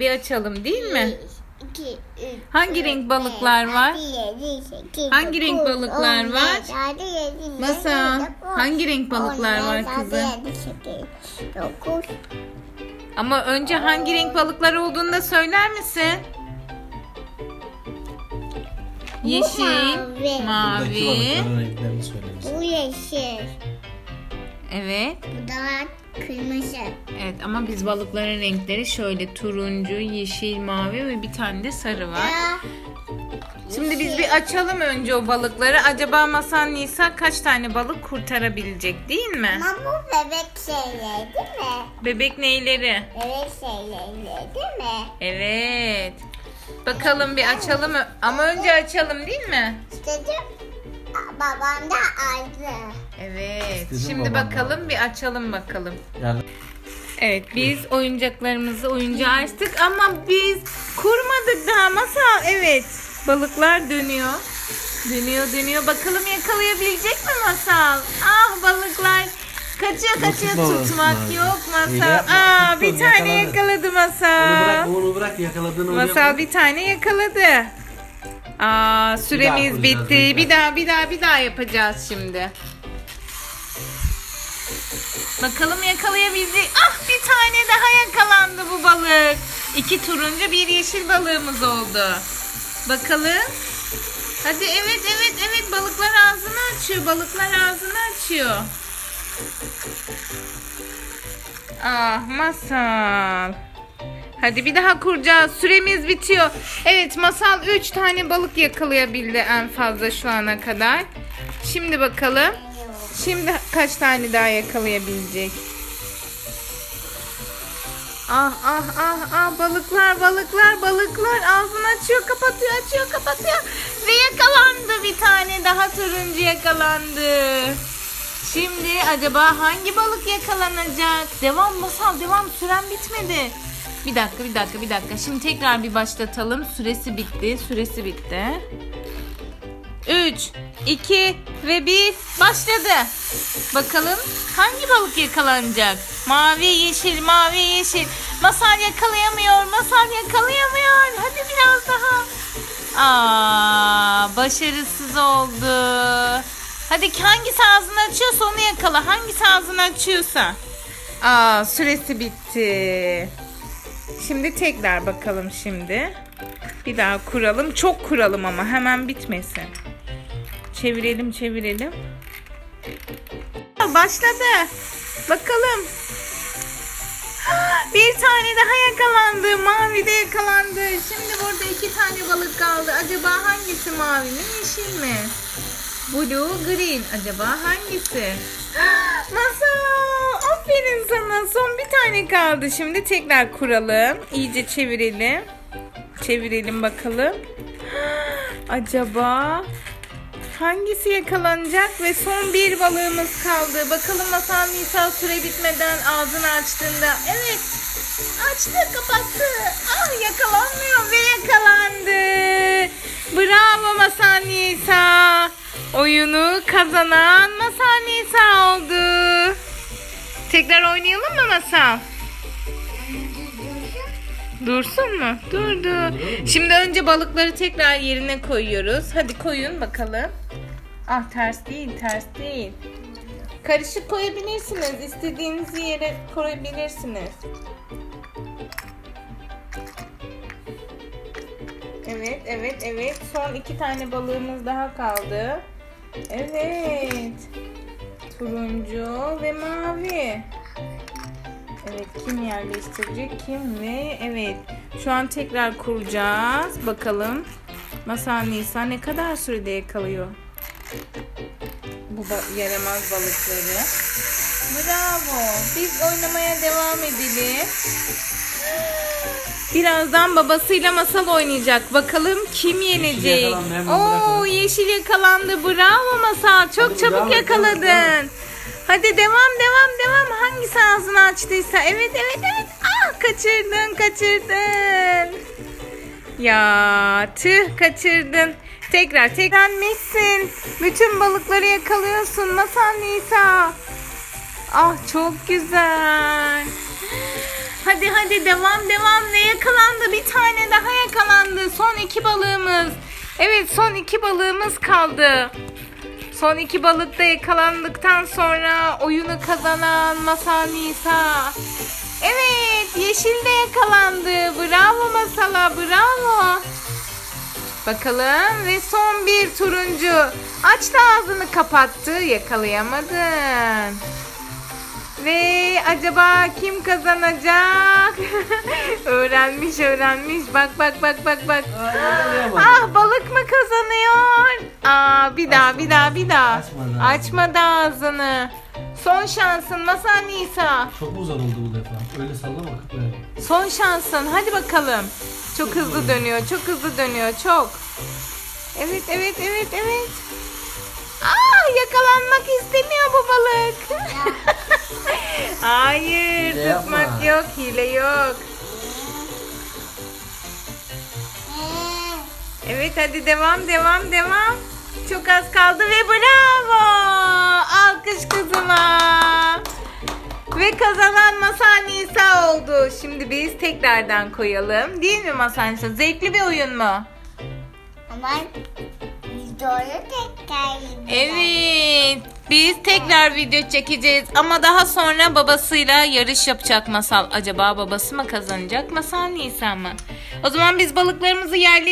Bir açalım değil mi? Bir, iki, üç, Hangi renk balıklar var? Hangi renk balıklar var? Masa, hangi renk balıklar var kızım? Ama önce hangi renk balıklar olduğunu da söyler misin? Yeşil, mavi. mavi. Buradaki balıkların renklerini. Bu yeşil. Evet. Bu da kırmızı. Evet ama biz balıkların renkleri şöyle turuncu, yeşil, mavi ve bir tane de sarı var. Ya, Şimdi biz bir açalım önce o balıkları. Acaba Masal Nisa kaç tane balık kurtarabilecek değil mi? Ama bu bebek şeyleri değil mi? Bebek neyleri? Bebek şeyleri değil mi? Evet. Bakalım bir açalım. Ama önce açalım değil mi? İstedim. Babam da aldı. Evet. İstedim Şimdi babam da. bakalım bir açalım bakalım. Yani Evet biz oyuncaklarımızı oyuncağı açtık ama biz kurmadık daha masal. Evet balıklar dönüyor. Dönüyor dönüyor. Bakalım yakalayabilecek mi masal? Ah balıklar. Kaçıyor kaçıyor tutmamalısın tutmak abi. yok masal. yapma, Aa bir tane yakaladı. yakaladı onu bırak masal. onu bırak yakaladığını Masal bir tane yakaladı. Aa süremiz kuracağız, bitti. bekle. Bir daha bir daha bir daha yapacağız şimdi. Bakalım yakalayabilecek. Ah bir tane daha yakalandı bu balık. İki turuncu bir yeşil balığımız oldu. Bakalım. Hadi evet evet evet balıklar ağzını açıyor. Balıklar ağzını açıyor. Ah masal. Hadi bir daha kuracağız. Süremiz bitiyor. Evet masal 3 tane balık yakalayabildi en fazla şu ana kadar. Şimdi bakalım. Şimdi kaç tane daha yakalayabilecek? Ah ah ah ah balıklar balıklar balıklar ağzını açıyor kapatıyor açıyor kapatıyor ve yakalandı bir tane daha turuncu yakalandı. Şimdi acaba hangi balık yakalanacak? Devam masal devam süren bitmedi. Bir dakika bir dakika bir dakika. Şimdi tekrar bir başlatalım. Süresi bitti. Süresi bitti. 3, 2 ve 1 başladı. Bakalım hangi balık yakalanacak? Mavi, yeşil, mavi, yeşil. Masal yakalayamıyor, masal yakalayamıyor. Hadi biraz daha. Aa, başarısız oldu. Hadi hangisi ağzını açıyorsa onu yakala. Hangisi ağzını açıyorsa. Aa, süresi bitti. Şimdi tekrar bakalım şimdi. Bir daha kuralım. Çok kuralım ama hemen bitmesin. Çevirelim çevirelim. Başladı. Bakalım. Bir tane daha yakalandı. Mavi de yakalandı. Şimdi burada iki tane balık kaldı. Acaba hangisi mavi mi yeşil mi? Blue, green. Acaba hangisi? Aferin. Son bir tane kaldı. Şimdi tekrar kuralım. İyice çevirelim. Çevirelim bakalım. Acaba hangisi yakalanacak ve son bir balığımız kaldı. Bakalım Masal Nisa süre bitmeden ağzını açtığında. Evet. Açtı kapattı. Ah yakalanmıyor ve yakalandı. Bravo Masal Nisa. Oyunu kazanan Masal Nisa oldu. Tekrar oynayalım mı Masal? Dursun mu? Durdu. Şimdi önce balıkları tekrar yerine koyuyoruz. Hadi koyun bakalım. Ah ters değil, ters değil. Karışık koyabilirsiniz. İstediğiniz yere koyabilirsiniz. Evet, evet, evet. Son iki tane balığımız daha kaldı. Evet. Turuncu ve mavi. Evet kim yerleştirecek kim ve evet. Şu an tekrar kuracağız. Bakalım Masal Nisa ne kadar sürede yakalıyor? Bu ba- yaramaz balıkları. Bravo. Biz oynamaya devam edelim birazdan babasıyla masal oynayacak bakalım kim yenecek yakalandı, hemen Oo yeşil yakalandı bravo masal çok çabuk et, yakaladın. Hadi devam devam devam. Hangisi ağzını açtıysa. Evet evet evet. Ah kaçırdın kaçırdın. Ya tüh kaçırdın. Tekrar tekrar Messin. Bütün balıkları yakalıyorsun. Masal Nisa. Ah çok güzel. Hadi hadi devam devam ve yakalandı. Bir tane daha yakalandı. Son iki balığımız. Evet son iki balığımız kaldı. Son iki balık da yakalandıktan sonra oyunu kazanan Masal Nisa. Evet yeşil de yakalandı. Bravo Masala bravo. Bakalım ve son bir turuncu. Açtı ağzını kapattı yakalayamadın. Ve acaba kim kazanacak? öğrenmiş öğrenmiş. Bak bak bak bak bak. Ah balık mı kazanıyor? Aa bir daha bir daha bir daha. Açmadı. Açmadı ağzını. Son şansın Masal Nisa. Çok mu zor oldu bu defa? Öyle sallama kıpırı. Son şansın. Hadi bakalım. Çok hızlı dönüyor. Çok hızlı dönüyor. Çok. Evet, evet, evet, evet. Aa, yakalanmak istemiyor bu balık. Hayır, Hile tutmak yapma. yok, hile yok. Evet, hadi devam, devam, devam. Çok az kaldı ve bravo! Alkış kızıma. Ve kazanan Masal Nisa oldu. Şimdi biz tekrardan koyalım. Değil mi Masal Nisa? Zevkli bir oyun mu? Ama doğru tekrar Evet. Biz tekrar video çekeceğiz ama daha sonra babasıyla yarış yapacak Masal. Acaba babası mı kazanacak, Masal Nisa mı? O zaman biz balıklarımızı yerleştirelim.